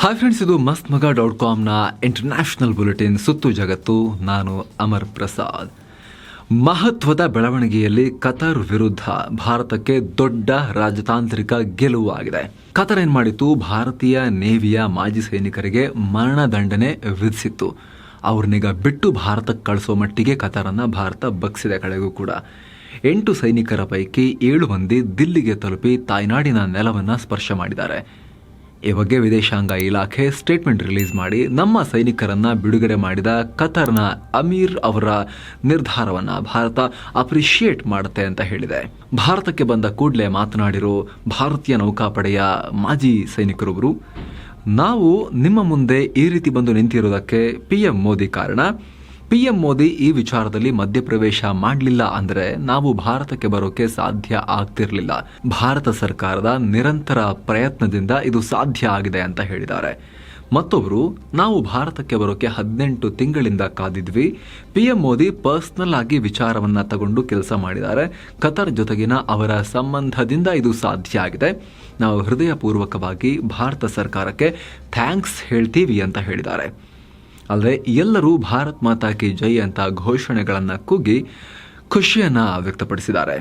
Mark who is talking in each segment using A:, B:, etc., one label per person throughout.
A: Hi friends ಇದು ಮಸ್ತ್ ಮಗ ಡಾಟ್ ಕಾಮ್ನ ಇಂಟರ್ನ್ಯಾಷನಲ್ ಬುಲೆಟಿನ್ ಸುತ್ತು ಜಗತ್ತು. ನಾನು ಅಮರ್ ಪ್ರಸಾದ್. ಮಹತ್ವದ ಬೆಳವಣಿಗೆಯಲ್ಲಿ ಕತಾರ್ ವಿರುದ್ಧ ಭಾರತಕ್ಕೆ ದೊಡ್ಡ ರಾಜತಾಂತ್ರಿಕ ಗೆಲುವು ಆಗಿದೆ ಕತಾರ್ ಏನು ಮಾಡಿತ್ತು? ಭಾರತೀಯ ನೇವಿಯ ಮಾಜಿ ಸೈನಿಕರಿಗೆ ಮರಣದಂಡನೆ ವಿಧಿಸಿತ್ತು. ಅವ್ರನ್ನೀಗ ಬಿಟ್ಟು ಭಾರತಕ್ಕೆ ಕಳಿಸೋ ಮಟ್ಟಿಗೆ ಕತಾರನ್ನು ಭಾರತ ಬಗ್ಸಿದೆ ಕಡೆಗೂ ಕೂಡ. ಎಂಟು ಸೈನಿಕರ ಪೈಕಿ ಏಳು ಮಂದಿ ದಿಲ್ಲಿಗೆ ತಲುಪಿ ತಾಯ್ನಾಡಿನ ನೆಲವನ್ನು ಸ್ಪರ್ಶ ಮಾಡಿದ್ದಾರೆ. ಈ ಬಗ್ಗೆ ವಿದೇಶಾಂಗ ಇಲಾಖೆ ಸ್ಟೇಟ್ಮೆಂಟ್ ರಿಲೀಸ್ ಮಾಡಿ ನಮ್ಮ ಸೈನಿಕರನ್ನ ಬಿಡುಗಡೆ ಮಾಡಿದ ಕತರ್ನ ಅಮೀರ್ ಅವರ ನಿರ್ಧಾರವನ್ನ ಭಾರತ ಅಪ್ರಿಷಿಯೇಟ್ ಮಾಡುತ್ತೆ ಅಂತ ಹೇಳಿದೆ. ಭಾರತಕ್ಕೆ ಬಂದ ಕೂಡಲೇ ಮಾತನಾಡಿರೋ ಭಾರತೀಯ ನೌಕಾಪಡೆಯ ಮಾಜಿ ಸೈನಿಕರೊಬ್ಬರು ನಾವು ನಿಮ್ಮ ಮುಂದೆ ಈ ರೀತಿ ಬಂದು ನಿಂತಿರೋದಕ್ಕೆ ಪಿ ಎಂ ಮೋದಿ ಕಾರಣ ಪಿ ಎಂ ಮೋದಿ ಈ ವಿಚಾರದಲ್ಲಿ ಮಧ್ಯಪ್ರವೇಶ ಮಾಡಲಿಲ್ಲ ಅಂದರೆ ನಾವು ಭಾರತಕ್ಕೆ ಬರೋಕೆ ಸಾಧ್ಯ ಆಗ್ತಿರಲಿಲ್ಲ. ಭಾರತ ಸರ್ಕಾರದ ನಿರಂತರ ಪ್ರಯತ್ನದಿಂದ ಇದು ಸಾಧ್ಯ ಆಗಿದೆ ಅಂತ ಹೇಳಿದ್ದಾರೆ. ಮತ್ತೊಬ್ಬರು ನಾವು ಭಾರತಕ್ಕೆ ಬರೋಕೆ ಹದಿನೆಂಟು ತಿಂಗಳಿಂದ ಕಾದಿದ್ವಿ. ಪಿ ಎಂ ಮೋದಿ ಪರ್ಸ್ನಲ್ ಆಗಿ ವಿಚಾರವನ್ನ ತಗೊಂಡು ಕೆಲಸ ಮಾಡಿದ್ದಾರೆ. ಕತಾರ್ ಜೊತೆಗಿನ ಅವರ ಸಂಬಂಧದಿಂದ ಇದು ಸಾಧ್ಯ ಆಗಿದೆ. ನಾವು ಹೃದಯಪೂರ್ವಕವಾಗಿ ಭಾರತ ಸರ್ಕಾರಕ್ಕೆ ಥ್ಯಾಂಕ್ಸ್ ಹೇಳ್ತೀವಿ ಅಂತ ಹೇಳಿದ್ದಾರೆ. ಅಲ್ಲದೆ ಎಲ್ಲರೂ ಭಾರತ್ ಮಾತಾ ಕಿ ಜೈ ಅಂತ ಘೋಷಣೆಗಳನ್ನು ಕೂಗಿ ಖುಷಿಯನ್ನು ವ್ಯಕ್ತಪಡಿಸಿದ್ದಾರೆ.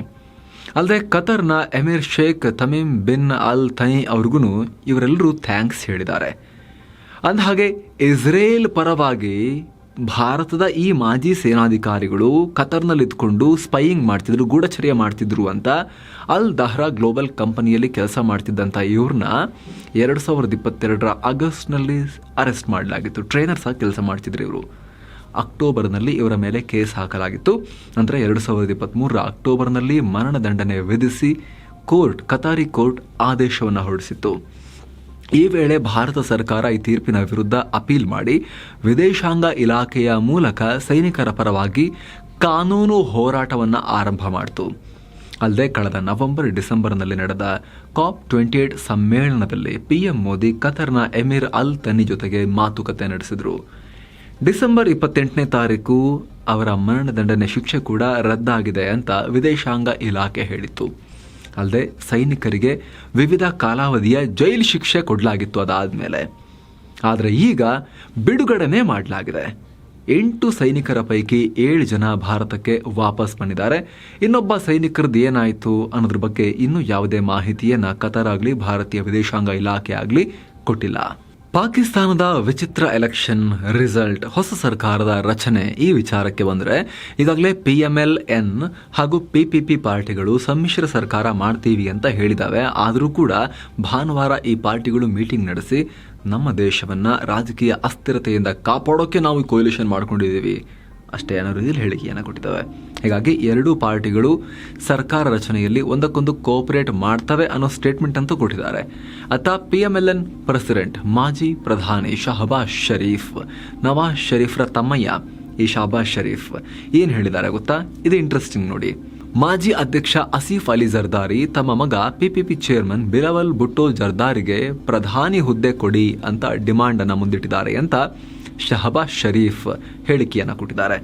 A: ಅಲ್ಲದೆ ಕತರ್ನ emir Sheikh, Tamim bin Al ತೈ ಅವ್ರಿಗೂ ಇವರೆಲ್ಲರೂ ಥ್ಯಾಂಕ್ಸ್ ಹೇಳಿದ್ದಾರೆ. ಅಂದಹಾಗೆ ಇಸ್ರೇಲ್ ಪರವಾಗಿ ಭಾರತದ ಈ ಮಾಜಿ ಸೇನಾಧಿಕಾರಿಗಳು ಕತರ್ನಲ್ಲಿ ಇದ್ಕೊಂಡು ಸ್ಪೈಯಿಂಗ್ ಮಾಡ್ತಿದ್ರು, ಗೂಢಚರ್ಯ ಮಾಡ್ತಿದ್ರು ಅಂತ ಅಲ್ ದಹ್ರಾ ಗ್ಲೋಬಲ್ ಕಂಪನಿಯಲ್ಲಿ ಕೆಲಸ ಮಾಡ್ತಿದ್ದಂಥ ಇವ್ರನ್ನ ಎರಡು ಸಾವಿರದ ಇಪ್ಪತ್ತೆರಡರ ಆಗಸ್ಟ್ನಲ್ಲಿ ಅರೆಸ್ಟ್ ಮಾಡಲಾಗಿತ್ತು. ಟ್ರೈನರ್ ಸಹ ಕೆಲಸ ಮಾಡ್ತಿದ್ರು ಇವರು. ಅಕ್ಟೋಬರ್ನಲ್ಲಿ ಇವರ ಮೇಲೆ ಕೇಸ್ ಹಾಕಲಾಗಿತ್ತು. ನಂತರ ಎರಡು ಸಾವಿರದ ಇಪ್ಪತ್ತ್ಮೂರರ ಅಕ್ಟೋಬರ್ನಲ್ಲಿ ಮರಣದಂಡನೆ ವಿಧಿಸಿ ಕೋರ್ಟ್, ಕತಾರಿ ಕೋರ್ಟ್ ಆದೇಶವನ್ನು ಹೊರಡಿಸಿತ್ತು. ಈ ವೇಳೆ ಭಾರತ ಸರ್ಕಾರ ಈ ತೀರ್ಪಿನ ವಿರುದ್ಧ ಅಪೀಲ್ ಮಾಡಿ ವಿದೇಶಾಂಗ ಇಲಾಖೆಯ ಮೂಲಕ ಸೈನಿಕರ ಪರವಾಗಿ ಕಾನೂನು ಹೋರಾಟವನ್ನು ಆರಂಭ ಮಾಡಿತು. ಅಲ್ಲದೆ ಕಳೆದ ನವೆಂಬರ್ ಡಿಸೆಂಬರ್ನಲ್ಲಿ ನಡೆದ ಕಾಪ್ ಟ್ವೆಂಟಿ ಏಟ್ ಸಮ್ಮೇಳನದಲ್ಲಿ ಪಿಎಂ ಮೋದಿ ಕತರ್ನ ಎಮಿರ್ ಅಲ್ ತನಿ ಜೊತೆಗೆ ಮಾತುಕತೆ ನಡೆಸಿದರು. ಡಿಸೆಂಬರ್ ಇಪ್ಪತ್ತೆಂಟನೇ ತಾರೀಕು ಅವರ ಮರಣದಂಡನೆ ಶಿಕ್ಷೆ ಕೂಡ ರದ್ದಾಗಿದೆ ಅಂತ ವಿದೇಶಾಂಗ ಇಲಾಖೆ ಹೇಳಿತ್ತು. ಅಲ್ಲದೆ ಸೈನಿಕರಿಗೆ ವಿವಿಧ ಕಾಲಾವಧಿಯ ಜೈಲು ಶಿಕ್ಷೆ ಕೊಡಲಾಗಿತ್ತು ಅದಾದಮೇಲೆ. ಆದರೆ ಈಗ ಬಿಡುಗಡೆನೇ ಮಾಡಲಾಗಿದೆ. ಎಂಟು ಸೈನಿಕರ ಪೈಕಿ ಏಳು ಜನ ಭಾರತಕ್ಕೆ ವಾಪಸ್ ಬಂದಿದ್ದಾರೆ. ಇನ್ನೊಬ್ಬ ಸೈನಿಕರದ್ದು ಏನಾಯಿತು ಅನ್ನೋದ್ರ ಬಗ್ಗೆ ಇನ್ನೂ ಯಾವುದೇ ಮಾಹಿತಿಯನ್ನು ಕತಾರ್ ಭಾರತೀಯ ವಿದೇಶಾಂಗ ಇಲಾಖೆ ಆಗಲಿ ಕೊಟ್ಟಿಲ್ಲ. ಪಾಕಿಸ್ತಾನದ ವಿಚಿತ್ರ ಎಲೆಕ್ಷನ್ ರಿಸಲ್ಟ್ ಹೊಸ ಸರ್ಕಾರದ ರಚನೆ ಈ ವಿಚಾರಕ್ಕೆ ಬಂದರೆ, ಈಗಾಗಲೇ ಪಿ ಎಂ ಎಲ್ ಎನ್ ಹಾಗೂ ಪಿ ಪಿ ಪಿ ಪಾರ್ಟಿಗಳು ಸಮ್ಮಿಶ್ರ ಸರ್ಕಾರ ಮಾಡ್ತೀವಿ ಅಂತ ಹೇಳಿದಾವೆ. ಆದರೂ ಕೂಡ ಭಾನುವಾರ ಈ ಪಾರ್ಟಿಗಳು ಮೀಟಿಂಗ್ ನಡೆಸಿ ನಮ್ಮ ದೇಶವನ್ನು ರಾಜಕೀಯ ಅಸ್ಥಿರತೆಯಿಂದ ಕಾಪಾಡೋಕ್ಕೆ ನಾವು ಕೊಯ್ಲೇಷನ್ ಮಾಡ್ಕೊಂಡಿದ್ದೀವಿ. ಅಷ್ಟೇ ಅನ್ನೋ ರೀತಿಯಲ್ಲಿ ಹೇಳಿಕೆಯನ್ನು ಕೊಟ್ಟಿದ್ದಾವೆ. ಹೀಗಾಗಿ ಎರಡೂ ಪಾರ್ಟಿಗಳು ಸರ್ಕಾರ ರಚನೆಯಲ್ಲಿ ಒಂದಕ್ಕೊಂದು ಕೋಪರೇಟ್ ಮಾಡ್ತವೆ ಅನ್ನೋ ಸ್ಟೇಟ್ಮೆಂಟ್ ಅಂತೂ ಕೊಟ್ಟಿದ್ದಾರೆ. ಅತ್ತ P M L N president ಮಾಜಿ ಪ್ರಧಾನಿ ಶಹಬಾಜ್ ಶರೀಫ್, ನವಾಜ್ ಷರೀಫ್ರ ತಮ್ಮಯ್ಯ ಈ ಶಹಬಾಜ್ ಶರೀಫ್ ಏನು ಹೇಳಿದ್ದಾರೆ ಗೊತ್ತಾ? ಇದು ಇಂಟ್ರೆಸ್ಟಿಂಗ್ ನೋಡಿ. ಮಾಜಿ ಅಧ್ಯಕ್ಷ ಅಸೀಫ್ ಅಲಿ ಜರ್ದಾರಿ ತಮ್ಮ ಮಗ ಪಿಪಿಪಿ ಚೇರ್ಮನ್ ಬಿಲವಲ್ ಭುಟ್ಟೋ ಜರ್ದಾರಿಗೆ ಪ್ರಧಾನಿ ಹುದ್ದೆ ಕೊಡಿ ಅಂತ ಡಿಮಾಂಡ್ ಅನ್ನ ಮುಂದಿಟ್ಟಿದ್ದಾರೆ ಅಂತ ಶಹಬಾಜ್ ಶರೀಫ್ ಹೇಳಿಕೆಯನ್ನು ಕೊಟ್ಟಿದ್ದಾರೆ.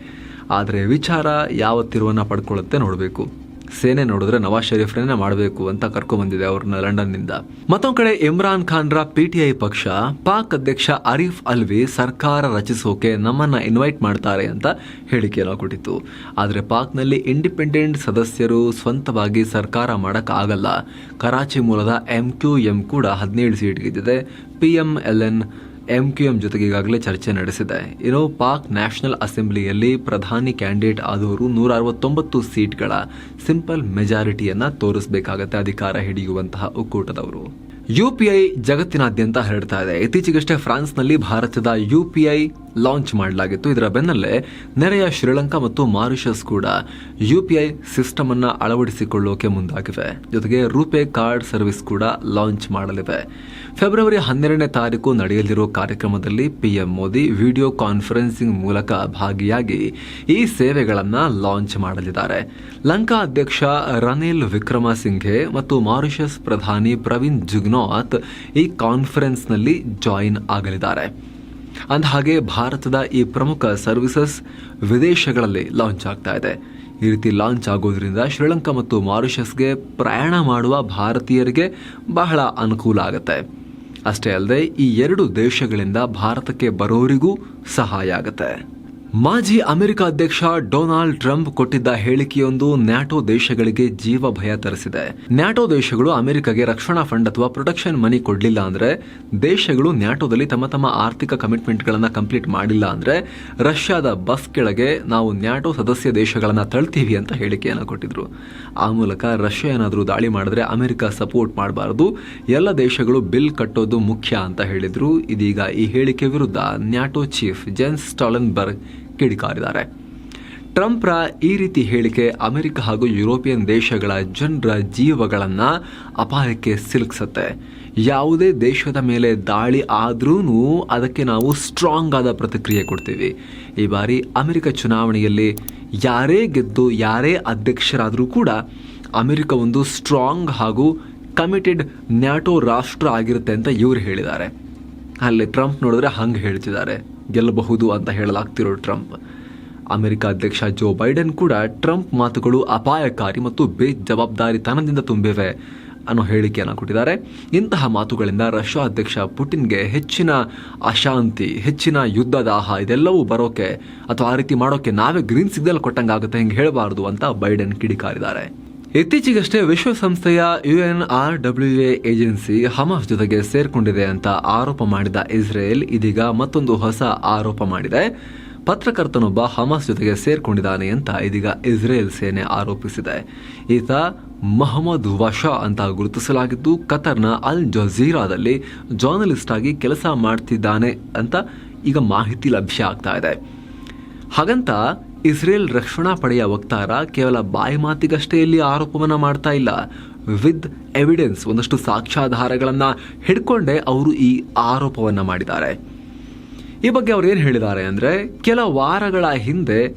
A: ಆದರೆ ವಿಚಾರ ಯಾವ ತಿರುವನ್ನು ಪಡ್ಕೊಳ್ಳುತ್ತೆ ನೋಡಬೇಕು. ಸೇನೆ ನೋಡಿದ್ರೆ ನವಾಜ್ ಶರೀಫ್ರನ್ನೇ ಮಾಡಬೇಕು ಅಂತ ಕರ್ಕೊಂಡ್ಬಂದಿದೆ ಅವ್ರನ್ನ ಲಂಡನ್ನಿಂದ. ಮತ್ತೊಂದು ಕಡೆ ಇಮ್ರಾನ್ ಖಾನ್ರ ಪಿಟಿಐ ಪಕ್ಷ ಪಾಕ್ ಅಧ್ಯಕ್ಷ ಅರೀಫ್ ಅಲ್ವಿ ಸರ್ಕಾರ ರಚಿಸೋಕೆ ನಮ್ಮನ್ನು ಇನ್ವೈಟ್ ಮಾಡ್ತಾರೆ ಅಂತ ಹೇಳಿಕೆಯನ್ನು ಕೊಟ್ಟಿತ್ತು. ಆದರೆ ಪಾಕ್ನಲ್ಲಿ ಇಂಡಿಪೆಂಡೆಂಟ್ ಸದಸ್ಯರು ಸ್ವಂತವಾಗಿ ಸರ್ಕಾರ ಮಾಡೋಕ್ಕಾಗಲ್ಲ ಕರಾಚಿ ಮೂಲದ ಎಂ ಕ್ಯೂ ಎಂ ಕೂಡ ಹದಿನೇಳು ಸೀಟ್ ಗೆದ್ದಿದೆ. P M L N M Q M ಜೊತೆಗೆ ಈಗಾಗಲೇ ಚರ್ಚೆ ನಡೆಸಿದೆ. ಇನ್ನು ಪಾಕ್ ನ್ಯಾಷನಲ್ ಅಸೆಂಬ್ಲಿಯಲ್ಲಿ ಪ್ರಧಾನಿ ಕ್ಯಾಂಡಿಡೇಟ್ ಆದವರು ನೂರ ಅರವತ್ತೊಂಬತ್ತು ಸೀಟ್ಗಳ ಸಿಂಪಲ್ ಮೆಜಾರಿಟಿಯನ್ನು ತೋರಿಸಬೇಕಾಗತ್ತೆ ಅಧಿಕಾರ ಹಿಡಿಯುವಂತಹ ಒಕ್ಕೂಟದವರು. ಯುಪಿಐ ಜಗತ್ತಿನಾದ್ಯಂತ ಹರಡ್ತಾ ಇದೆ. ಇತ್ತೀಚೆಗಷ್ಟೇ ಫ್ರಾನ್ಸ್ನಲ್ಲಿ ಭಾರತದ ಯುಪಿಐ ಲಾಂಚ್ ಮಾಡಲಾಗಿತ್ತು. ಇದರ ಬೆನ್ನಲ್ಲೇ ನೆರೆಯ ಶ್ರೀಲಂಕಾ ಮತ್ತು ಮಾರಿಷಸ್ ಕೂಡ ಯುಪಿಐ ಸಿಸ್ಟಮ್ ಅನ್ನ ಅಳವಡಿಸಿಕೊಳ್ಳೋಕೆ ಮುಂದಾಗಿವೆ. ಜೊತೆಗೆ ರೂಪೇ ಕಾರ್ಡ್ ಸರ್ವಿಸ್ ಕೂಡ ಲಾಂಚ್ ಮಾಡಲಿವೆ ಫೆಬ್ರವರಿ ಹನ್ನೆರಡನೇ ತಾರೀಕು ನಡೆಯಲಿರುವ ಕಾರ್ಯಕ್ರಮದಲ್ಲಿ ಪಿಎಂ ಮೋದಿ ವಿಡಿಯೋ ಕಾನ್ಫರೆನ್ಸಿಂಗ್ ಮೂಲಕ ಭಾಗಿಯಾಗಿ ಈ ಸೇವೆಗಳನ್ನು ಲಾಂಚ್ ಮಾಡಲಿದ್ದಾರೆ. ಲಂಕಾ ಅಧ್ಯಕ್ಷ ರನಿಲ್ ವಿಕ್ರಮಸಿಂಘೆ ಮತ್ತು ಮಾರಿಷಸ್ ಪ್ರಧಾನಿ ಪ್ರವೀಣ್ ಜುಗ್ನಾಥ್ ಈ ಕಾನ್ಫರೆನ್ಸ್ನಲ್ಲಿ ಜಾಯಿನ್ ಆಗಲಿದ್ದಾರೆ. ಅಂದಹಾಗೆ ಭಾರತದ ಈ ಪ್ರಮುಖ ಸರ್ವಿಸಸ್ ವಿದೇಶಗಳಲ್ಲಿ ಲಾಂಚ್ ಆಗ್ತಾ ಇದೆ. ಈ ರೀತಿ ಲಾಂಚ್ ಆಗೋದ್ರಿಂದ ಶ್ರೀಲಂಕಾ ಮತ್ತು ಮಾರಿಷಸ್ಗೆ ಪ್ರಯಾಣ ಮಾಡುವ ಭಾರತೀಯರಿಗೆ ಬಹಳ ಅನುಕೂಲ ಆಗುತ್ತೆ. ಅಷ್ಟೇ ಅಲ್ಲದೆ ಈ ಎರಡು ದೇಶಗಳಿಂದ ಭಾರತಕ್ಕೆ ಬರೋರಿಗೂ ಸಹಾಯ ಆಗುತ್ತೆ. ಮಾಜಿ ಅಮೆರಿಕ ಅಧ್ಯಕ್ಷ ಡೊನಾಲ್ಡ್ ಟ್ರಂಪ್ ಕೊಟ್ಟಿದ್ದ ಹೇಳಿಕೆಯೊಂದು ನ್ಯಾಟೋ ದೇಶಗಳಿಗೆ ಜೀವ ಭಯ ತರಿಸಿದೆ. ನ್ಯಾಟೋ ದೇಶಗಳು ಅಮೆರಿಕಗೆ ರಕ್ಷಣಾ ಫಂಡ್ ಅಥವಾ ಪ್ರೊಟೆಕ್ಷನ್ ಮನಿ ಕೊಡ್ಲಿಲ್ಲ ಅಂದ್ರೆ, ದೇಶಗಳು ನ್ಯಾಟೋದಲ್ಲಿ ತಮ್ಮ ತಮ್ಮ ಆರ್ಥಿಕ ಕಮಿಟ್ಮೆಂಟ್ಗಳನ್ನ ಕಂಪ್ಲೀಟ್ ಮಾಡಿಲ್ಲ ಅಂದ್ರೆ, ರಷ್ಯಾದ ಬಸ್ ಕೆಳಗೆ ನಾವು ನ್ಯಾಟೋ ಸದಸ್ಯ ದೇಶಗಳನ್ನ ತಳ್ತೀವಿ ಅಂತ ಹೇಳಿಕೆಯನ್ನು ಕೊಟ್ಟಿದ್ರು. ಆ ಮೂಲಕ ರಷ್ಯಾ ಏನಾದರೂ ದಾಳಿ ಮಾಡಿದ್ರೆ ಅಮೆರಿಕ ಸಪೋರ್ಟ್ ಮಾಡಬಾರದು, ಎಲ್ಲ ದೇಶಗಳು ಬಿಲ್ ಕಟ್ಟೋದು ಮುಖ್ಯ ಅಂತ ಹೇಳಿದ್ರು. ಇದೀಗ ಈ ಹೇಳಿಕೆ ವಿರುದ್ಧ ನ್ಯಾಟೋ ಚೀಫ್ ಜೆನ್ಸ್ ಸ್ಟಾಲನ್ಬರ್ಗ್ ಕಿಡಿಕಾರಿದ್ದಾರೆ. ಟ್ರಂಪ್ರ ಈ ರೀತಿ ಹೇಳಿಕೆ ಅಮೆರಿಕ ಹಾಗೂ ಯುರೋಪಿಯನ್ ದೇಶಗಳ ಜನರ ಜೀವಗಳನ್ನು ಅಪಾಯಕ್ಕೆ ಸಿಲುಕಿಸುತ್ತೆ. ಯಾವುದೇ ದೇಶದ ಮೇಲೆ ದಾಳಿ ಆದ್ರೂ ಅದಕ್ಕೆ ನಾವು ಸ್ಟ್ರಾಂಗ್ ಆದ ಪ್ರತಿಕ್ರಿಯೆ ಕೊಡ್ತೀವಿ. ಈ ಬಾರಿ ಅಮೆರಿಕ ಚುನಾವಣೆಯಲ್ಲಿ ಯಾರೇ ಗೆದ್ದು, ಯಾರೇ ಅಧ್ಯಕ್ಷರಾದರೂ ಕೂಡ ಅಮೆರಿಕ ಒಂದು ಸ್ಟ್ರಾಂಗ್ ಹಾಗೂ ಕಮಿಟೆಡ್ ನ್ಯಾಟೋ ರಾಷ್ಟ್ರ ಆಗಿರುತ್ತೆ ಅಂತ ಇವರು ಹೇಳಿದ್ದಾರೆ. ಅಲ್ಲಿ ಟ್ರಂಪ್ ನೋಡಿದ್ರೆ ಹಂಗೆ ಹೇಳ್ತಿದ್ದಾರೆ. ಗೆಲ್ಲಬಹುದು ಅಂತ ಹೇಳಲಾಗ್ತಿರೋ ಟ್ರಂಪ್. ಅಮೆರಿಕ ಅಧ್ಯಕ್ಷ ಜೋ ಬೈಡನ್ ಕೂಡ ಟ್ರಂಪ್ ಮಾತುಗಳು ಅಪಾಯಕಾರಿ ಮತ್ತು ಬೇಜವಾಬ್ದಾರಿತನದಿಂದ ತುಂಬಿವೆ ಅನ್ನೋ ಹೇಳಿಕೆಯನ್ನು ಕೊಟ್ಟಿದ್ದಾರೆ. ಇಂತಹ ಮಾತುಗಳಿಂದ ರಷ್ಯಾ ಅಧ್ಯಕ್ಷ ಪುಟಿನ್ಗೆ ಹೆಚ್ಚಿನ ಅಶಾಂತಿ, ಹೆಚ್ಚಿನ ಯುದ್ಧ ದಾಹ ಇದೆಲ್ಲವೂ ಬರೋಕೆ ಅಥವಾ ಆ ರೀತಿ ಮಾಡೋಕೆ ನಾವೇ ಗ್ರೀನ್ ಸಿಗ್ನಲ್ ಕೊಟ್ಟಂಗಾಗುತ್ತೆ, ಹಿಂಗೆ ಹೇಳಬಾರದು ಅಂತ ಬೈಡನ್ ಕಿಡಿಕಾರಿದ್ದಾರೆ. ಇತ್ತೀಚೆಗಷ್ಟೇ ವಿಶ್ವಸಂಸ್ಥೆಯ U N R W A agency Hamas ಜೊತೆಗೆ ಸೇರ್ಕೊಂಡಿದೆ ಅಂತ ಆರೋಪ ಮಾಡಿದ ಇಸ್ರೇಲ್ ಇದೀಗ ಮತ್ತೊಂದು ಹೊಸ ಆರೋಪ ಮಾಡಿದೆ. ಪತ್ರಕರ್ತನೊಬ್ಬ ಹಮಾಸ್ ಜೊತೆಗೆ ಸೇರ್ಕೊಂಡಿದ್ದಾನೆ ಅಂತ ಇದೀಗ ಇಸ್ರೇಲ್ ಸೇನೆ ಆರೋಪಿಸಿದೆ. ಈತ ಮೊಹಮ್ಮದ್ ವಶಾ ಅಂತ ಗುರುತಿಸಲಾಗಿದ್ದು, ಕತರ್ನ ಅಲ್ ಜಜೀರಾದಲ್ಲಿ ಜರ್ನಲಿಸ್ಟ್ ಆಗಿ ಕೆಲಸ ಮಾಡ್ತಿದ್ದಾನೆ ಅಂತ ಈಗ ಮಾಹಿತಿ ಲಭ್ಯ ಆಗ್ತಾ ಇದೆ. ಹಾಗಂತ ಇಸ್ರೇಲ್ ರಕ್ಷಣಾ ಪಡೆಯ ವಕ್ತಾರ ಕೇವಲ ಬಾಯಿ ಮಾತಿಗಷ್ಟೇ ಇಲ್ಲಿ ಆರೋಪವನ್ನು ಮಾಡ್ತಾ ಇಲ್ಲ. ವಿತ್ ಎವಿಡೆನ್ಸ್ ಒಂದಷ್ಟು ಸಾಕ್ಷ್ಯಾಧಾರಗಳನ್ನು ಹಿಡ್ಕೊಂಡೇ ಅವರು ಈ ಆರೋಪವನ್ನು ಮಾಡಿದ್ದಾರೆ. ಈ ಬಗ್ಗೆ ಅವ್ರು ಏನು ಹೇಳಿದ್ದಾರೆ ಅಂದರೆ, ಕೆಲ ವಾರಗಳ ಹಿಂದೆ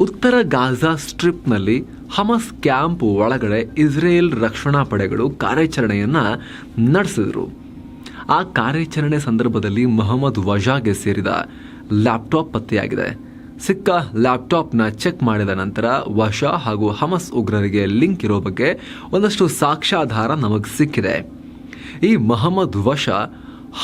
A: ಉತ್ತರ ಗಾಜಾ ಸ್ಟ್ರಿಪ್ನಲ್ಲಿ ಹಮಸ್ ಕ್ಯಾಂಪ್ ಒಳಗಡೆ ಇಸ್ರೇಲ್ ರಕ್ಷಣಾ ಪಡೆಗಳು ಕಾರ್ಯಾಚರಣೆಯನ್ನು ನಡೆಸಿದ್ರು. ಆ ಕಾರ್ಯಾಚರಣೆ ಸಂದರ್ಭದಲ್ಲಿ ಮೊಹಮ್ಮದ್ ವಜಾಗೆ ಸೇರಿದ ಲ್ಯಾಪ್ಟಾಪ್ ಪತ್ತೆಯಾಗಿದೆ. ಸಿಕ್ಕ ಲ್ಯಾಪ್ಟಾಪ್ನ ಚೆಕ್ ಮಾಡಿದ ನಂತರ ವಶಾ ಹಾಗೂ ಹಮಸ್ ಉಗ್ರರಿಗೆ ಲಿಂಕ್ ಇರೋ ಬಗ್ಗೆ ಒಂದಷ್ಟು ಸಾಕ್ಷ್ಯಾಧಾರ ನಮಗೆ ಸಿಕ್ಕಿದೆ. ಈ Mohammed Washah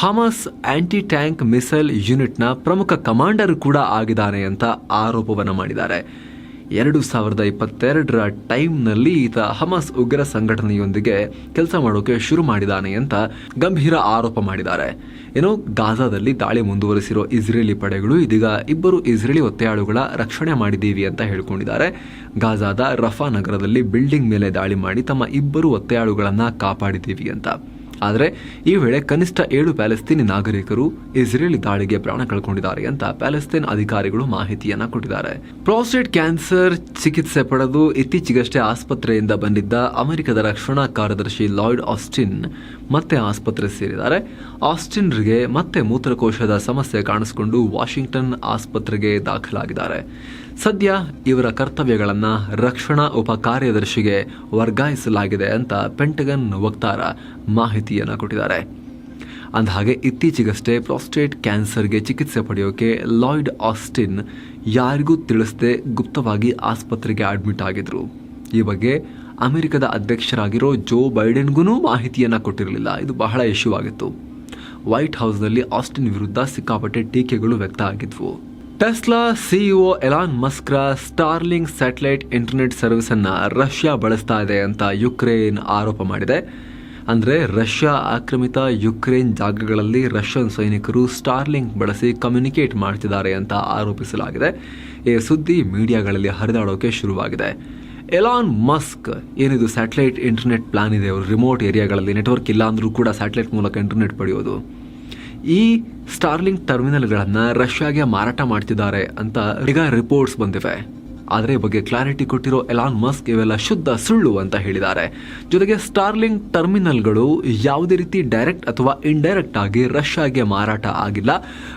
A: Hamas anti tank missile ಯೂನಿಟ್ನ ಪ್ರಮುಖ ಕಮಾಂಡರ್ ಕೂಡ ಆಗಿದ್ದಾನೆ ಅಂತ ಆರೋಪವನ್ನು ಮಾಡಿದ್ದಾರೆ. ಎರಡು ಸಾವಿರದ ಇಪ್ಪತ್ತೆರಡರ ಟೈಮ್ನಲ್ಲಿ ಈತ ಹಮಾಸ್ ಉಗ್ರ ಸಂಘಟನೆಯೊಂದಿಗೆ ಕೆಲಸ ಮಾಡೋಕೆ ಶುರು ಮಾಡಿದ್ದಾನೆ ಅಂತ ಗಂಭೀರ ಆರೋಪ ಮಾಡಿದ್ದಾರೆ. ಏನೋ ಗಾಜಾದಲ್ಲಿ ದಾಳಿ ಮುಂದುವರಿಸಿರೋ ಇಸ್ರೇಲಿ ಪಡೆಗಳು ಇದೀಗ ಇಬ್ಬರು ಇಸ್ರೇಲಿ ಒತ್ತೆಯಾಳುಗಳ ರಕ್ಷಣೆ ಮಾಡಿದ್ದೀವಿ ಅಂತ ಹೇಳ್ಕೊಂಡಿದ್ದಾರೆ. ಗಾಜಾದ ರಫಾ ನಗರದಲ್ಲಿ ಬಿಲ್ಡಿಂಗ್ ಮೇಲೆ ದಾಳಿ ಮಾಡಿ ತಮ್ಮ ಇಬ್ಬರು ಒತ್ತೆಯಾಳುಗಳನ್ನು ಕಾಪಾಡಿದ್ದೀವಿ ಅಂತ. ಆದರೆ ಈ ವೇಳೆ ಕನಿಷ್ಠ ಏಳು ಪ್ಯಾಲೆಸ್ತೀನಿ ನಾಗರಿಕರು ಇಸ್ರೇಲ್ ದಾಳಿಗೆ ಪ್ರಾಣ ಕಳ್ಕೊಂಡಿದ್ದಾರೆ ಅಂತ ಪ್ಯಾಲೆಸ್ತೀನ್ ಅಧಿಕಾರಿಗಳು ಮಾಹಿತಿಯನ್ನ ಕೊಟ್ಟಿದ್ದಾರೆ. ಪ್ರಾಸ್ಟೇಟ್ ಕ್ಯಾನ್ಸರ್ ಚಿಕಿತ್ಸೆ ಪಡೆದು ಇತ್ತೀಚೆಗಷ್ಟೇ ಆಸ್ಪತ್ರೆಯಿಂದ ಬಂದಿದ್ದ ಅಮೆರಿಕದ ರಕ್ಷಣಾ ಕಾರ್ಯದರ್ಶಿ ಲಾಯ್ಡ್ ಆಸ್ಟಿನ್ ಮತ್ತೆ ಆಸ್ಪತ್ರೆ ಸೇರಿದ್ದಾರೆ. ಆಸ್ಟಿನ್ರಿಗೆ ಮತ್ತೆ ಮೂತ್ರಕೋಶದ ಸಮಸ್ಯೆ ಕಾಣಿಸಿಕೊಂಡು ವಾಷಿಂಗ್ಟನ್ ಆಸ್ಪತ್ರೆಗೆ ದಾಖಲಾಗಿದ್ದಾರೆ. ಸದ್ಯ ಇವರ ಕರ್ತವ್ಯಗಳನ್ನು ರಕ್ಷಣಾ ಉಪ ಕಾರ್ಯದರ್ಶಿಗೆ ವರ್ಗಾಯಿಸಲಾಗಿದೆ ಅಂತ ಪೆಂಟಗನ್ ವಕ್ತಾರ ಮಾಹಿತಿಯನ್ನು ಕೊಟ್ಟಿದ್ದಾರೆ. ಅಂದಹಾಗೆ ಇತ್ತೀಚೆಗಷ್ಟೇ ಪ್ರಾಸ್ಟೇಟ್ ಕ್ಯಾನ್ಸರ್ಗೆ ಚಿಕಿತ್ಸೆ ಪಡೆಯೋಕೆ ಲಾಯ್ಡ್ ಆಸ್ಟಿನ್ ಯಾರಿಗೂ ತಿಳಿಸದೆ ಗುಪ್ತವಾಗಿ ಆಸ್ಪತ್ರೆಗೆ ಅಡ್ಮಿಟ್ ಆಗಿದ್ರು. ಈ ಬಗ್ಗೆ ಅಮೆರಿಕದ ಅಧ್ಯಕ್ಷರಾಗಿರೋ ಜೋ ಬೈಡೆನ್ಗೂ ಮಾಹಿತಿಯನ್ನು ಕೊಟ್ಟಿರಲಿಲ್ಲ. ಇದು ಬಹಳ ಇಶ್ಯೂ ಆಗಿತ್ತು. ವೈಟ್ ಹೌಸ್ನಲ್ಲಿ ಆಸ್ಟಿನ್ ವಿರುದ್ಧ ಸಿಕ್ಕಾಪಟ್ಟೆ ಟೀಕೆಗಳು ವ್ಯಕ್ತ ಆಗಿದ್ವು ಟೆಸ್ಲಾ ಸಿಇಒ ಎಲಾನ್ ಮಸ್ಕ್ರ ಸ್ಟಾರ್ಲಿಂಗ್ ಸ್ಯಾಟಲೈಟ್ ಇಂಟರ್ನೆಟ್ ಸರ್ವಿಸ್ ಅನ್ನ ರಷ್ಯಾ ಬಳಸ್ತಾ ಇದೆ ಅಂತ ಯುಕ್ರೇನ್ ಆರೋಪ ಮಾಡಿದೆ. ಅಂದ್ರೆ ರಷ್ಯಾ ಆಕ್ರಮಿತ ಯುಕ್ರೇನ್ ಜಾಗಗಳಲ್ಲಿ ರಷ್ಯನ್ ಸೈನಿಕರು ಸ್ಟಾರ್ಲಿಂಗ್ ಬಳಸಿ ಕಮ್ಯುನಿಕೇಟ್ ಮಾಡ್ತಿದ್ದಾರೆ ಅಂತ ಆರೋಪಿಸಲಾಗಿದೆ. ಈ ಸುದ್ದಿ ಮೀಡಿಯಾಗಳಲ್ಲಿ ಹರಿದಾಡೋಕೆ ಶುರುವಾಗಿದೆ. ಎಲಾನ್ ಮಸ್ಕ್ ಏನಿದು ಸ್ಯಾಟಲೈಟ್ ಇಂಟರ್ನೆಟ್ ಪ್ಲಾನ್ ಇದೆ? ಅವರು ರಿಮೋಟ್ ಏರಿಯಾಗಳಲ್ಲಿ ನೆಟ್ವರ್ಕ್ ಇಲ್ಲ ಅಂದ್ರೂ ಕೂಡ ಸ್ಯಾಟಲೈಟ್ ಮೂಲಕ ಇಂಟರ್ನೆಟ್ ಪಡೆಯೋದು. ಈ ಸ್ಟಾರ್ಲಿಂಗ್ ಟರ್ಮಿನಲ್ಗಳನ್ನು ರಷ್ಯಾಗೆ ಮಾರಾಟ ಮಾಡ್ತಿದ್ದಾರೆ ಅಂತ ಈಗ ರಿಪೋರ್ಟ್ಸ್ ಬಂದಿವೆ. ಆದರೆ ಬಗ್ಗೆ ಕ್ಲಾರಿಟಿ ಕೊಟ್ಟಿರೋ ಎಲಾನ್ ಮಸ್ಕ್ ಇವೆಲ್ಲ ಶುದ್ಧ ಸುಳ್ಳು ಅಂತ ಹೇಳಿದ್ದಾರೆ. ಜೊತೆಗೆ ಸ್ಟಾರ್ಲಿಂಗ್ ಟರ್ಮಿನಲ್ಗಳು ಯಾವುದೇ ರೀತಿ ಡೈರೆಕ್ಟ್ ಅಥವಾ ಇಂಡೈರೆಕ್ಟ್ ಆಗಿ ರಷ್ಯಾಗೆ ಮಾರಾಟ ಆಗಿಲ್ಲ.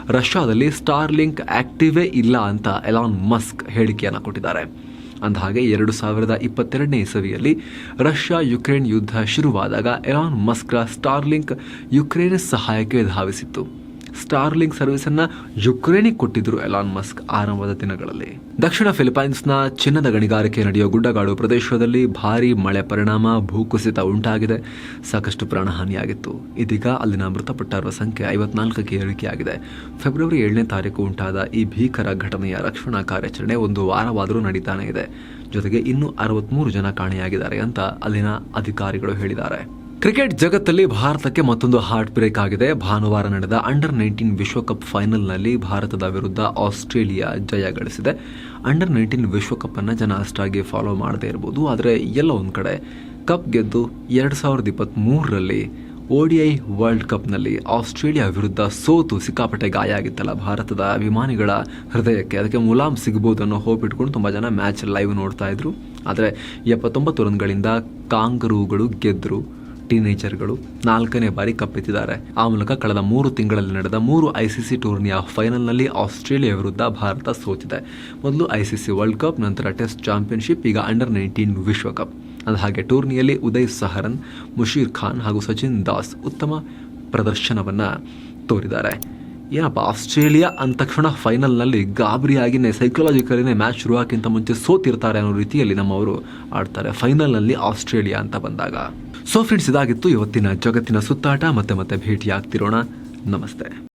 A: ರಷ್ಯಾದಲ್ಲಿ ಸ್ಟಾರ್ಲಿಂಕ್ ಆಕ್ಟಿವೇ ಇಲ್ಲ ಅಂತ ಎಲಾನ್ ಮಸ್ಕ್ ಹೇಳಿಕೆಯನ್ನು ಕೊಟ್ಟಿದ್ದಾರೆ. ಅಂದಹಾಗೆ ಎರಡು ಸಾವಿರದ ಇಪ್ಪತ್ತೆರಡನೇ ಇಸವಿಯಲ್ಲಿ ರಷ್ಯಾ ಯುಕ್ರೇನ್ ಯುದ್ಧ ಶುರುವಾದಾಗ ಎಲಾನ್ ಮಸ್ಕ್ರ ಸ್ಟಾರ್ಲಿಂಕ್ ಯುಕ್ರೇನ್ ಸಹಾಯಕ್ಕೆ ಧಾವಿಸಿತ್ತು. ಸ್ಟಾರ್ಲಿಂಗ್ ಅನ್ನ ಯುಕ್ರೇನಿಗೆ ಕೊಟ್ಟಿದ್ರು ಎಲಾನ್ ಮಸ್ಕ್ ಆರಂಭದ ದಿನಗಳಲ್ಲಿ. ದಕ್ಷಿಣ ಫಿಲಿಪೈನ್ಸ್ನ ಚಿನ್ನದ ಗಣಿಗಾರಿಕೆ ನಡೆಯುವ ಗುಡ್ಡಗಾಡು ಪ್ರದೇಶದಲ್ಲಿ ಭಾರೀ ಮಳೆ ಪರಿಣಾಮ ಭೂಕುಸಿತ ಉಂಟಾಗಿದೆ. ಸಾಕಷ್ಟು ಪ್ರಾಣಹಾನಿಯಾಗಿತ್ತು. ಇದೀಗ ಅಲ್ಲಿನ ಮೃತಪಟ್ಟವರ ಸಂಖ್ಯೆ ಐವತ್ನಾಲ್ಕಕ್ಕೆ ಏರಿಕೆಯಾಗಿದೆ. ಫೆಬ್ರವರಿ ಏಳನೇ ತಾರೀಕು ಉಂಟಾದ ಈ ಭೀಕರ ಘಟನೆಯ ರಕ್ಷಣಾ ಕಾರ್ಯಾಚರಣೆ ಒಂದು ವಾರವಾದರೂ ನಡೀತಾನೆ ಇದೆ. ಜೊತೆಗೆ ಇನ್ನೂ ಅರವತ್ಮೂರು ಜನ ಕಾಣೆಯಾಗಿದ್ದಾರೆ ಅಂತ ಅಲ್ಲಿನ ಅಧಿಕಾರಿಗಳು ಹೇಳಿದ್ದಾರೆ. ಕ್ರಿಕೆಟ್ ಜಗತ್ತಲ್ಲಿ ಭಾರತಕ್ಕೆ ಮತ್ತೊಂದು ಹಾರ್ಟ್ ಬ್ರೇಕ್ ಆಗಿದೆ. ಭಾನುವಾರ ನಡೆದ ಅಂಡರ್ ನೈನ್ಟೀನ್ ವಿಶ್ವಕಪ್ ಫೈನಲ್ನಲ್ಲಿ ಭಾರತದ ವಿರುದ್ಧ ಆಸ್ಟ್ರೇಲಿಯಾ ಜಯ ಗಳಿಸಿದೆ. ಅಂಡರ್ ನೈನ್ಟೀನ್ ವಿಶ್ವಕಪ್ ಅನ್ನ ಜನ ಅಷ್ಟಾಗಿ ಫಾಲೋ ಮಾಡದೇ ಇರಬಹುದು ಆದರೆ ಎಲ್ಲ ಒಂದು ಕಡೆ ಕಪ್ ಗೆದ್ದು ಎರಡು ಸಾವಿರದ ಇಪ್ಪತ್ತ್ ಮೂರರಲ್ಲಿ ಓಡಿಐ ವರ್ಲ್ಡ್ ಕಪ್ನಲ್ಲಿ ಆಸ್ಟ್ರೇಲಿಯಾ ವಿರುದ್ಧ ಸೋತು ಸಿಕ್ಕಾಪಟ್ಟೆ ಗಾಯ ಆಗಿತ್ತಲ್ಲ. ಭಾರತದ ಅಭಿಮಾನಿಗಳ ಹೃದಯಕ್ಕೆ ಅದಕ್ಕೆ ಮುಲಾಮ್ ಸಿಗ್ಬೋದು ಅನ್ನೋ ಹೋಪ್ ಇಟ್ಕೊಂಡು ತುಂಬ ಜನ ಮ್ಯಾಚ್ ಲೈವ್ ನೋಡ್ತಾ ಇದ್ರು. ಆದರೆ ಎಪ್ಪತ್ತೊಂಬತ್ತು ರನ್ಗಳಿಂದ ಕಾಂಗರೂಗಳು ಗೆದ್ದರು ಟೀನೇಜರ್ಗಳು ನಾಲ್ಕನೇ ಬಾರಿ ಕಪ್ಪೆತ್ತಿದ್ದಾರೆ. ಆ ಮೂಲಕ ಕಳೆದ ಮೂರು ತಿಂಗಳಲ್ಲಿ ನಡೆದ ಮೂರು ಐಸಿಸಿ ಟೂರ್ನಿಯ ಫೈನಲ್ನಲ್ಲಿ ಆಸ್ಟ್ರೇಲಿಯಾ ವಿರುದ್ಧ ಭಾರತ ಸೋತಿದೆ. ಮೊದಲು ಐಸಿಸಿ ವರ್ಲ್ಡ್ ಕಪ್, ನಂತರ ಟೆಸ್ಟ್ ಚಾಂಪಿಯನ್ಶಿಪ್, ಈಗ ಅಂಡರ್ ನೈನ್ಟೀನ್ ವಿಶ್ವಕಪ್. ಅಂದ ಹಾಗೆ ಟೂರ್ನಿಯಲ್ಲಿ ಉದಯ್ ಸಹರನ್ ಮುಷೀರ್ ಖಾನ್ ಹಾಗೂ ಸಚಿನ್ ದಾಸ್ ಉತ್ತಮ ಪ್ರದರ್ಶನವನ್ನು ತೋರಿದ್ದಾರೆ. ಏನಪ್ಪ, ಆಸ್ಟ್ರೇಲಿಯಾ ಅಂದ ತಕ್ಷಣ ಫೈನಲ್ನಲ್ಲಿ ಗಾಬರಿಯಾಗಿನೇ ಸೈಕಲಾಜಿಕಲಿನೇ ಮ್ಯಾಚ್ ಶುರುವಾಕ್ಕಿಂತ ಮುಂಚೆ ಸೋತಿರ್ತಾರೆ ಅನ್ನೋ ರೀತಿಯಲ್ಲಿ ನಮ್ಮವರು ಆಡ್ತಾರೆ. ಫೈನಲ್ನಲ್ಲಿ ಆಸ್ಟ್ರೇಲಿಯಾ ಅಂತ ಬಂದಾಗ. ಸೊ ಫ್ರೆಂಡ್ಸ್ ಇದಾಗಿತ್ತು ಇವತ್ತಿನ ಜಗತ್ತಿನ ಸುತ್ತಾಟ. ಮತ್ತೆ ಮತ್ತೆ ಭೇಟಿಯಾಗ್ತಿರೋಣ. ನಮಸ್ತೆ.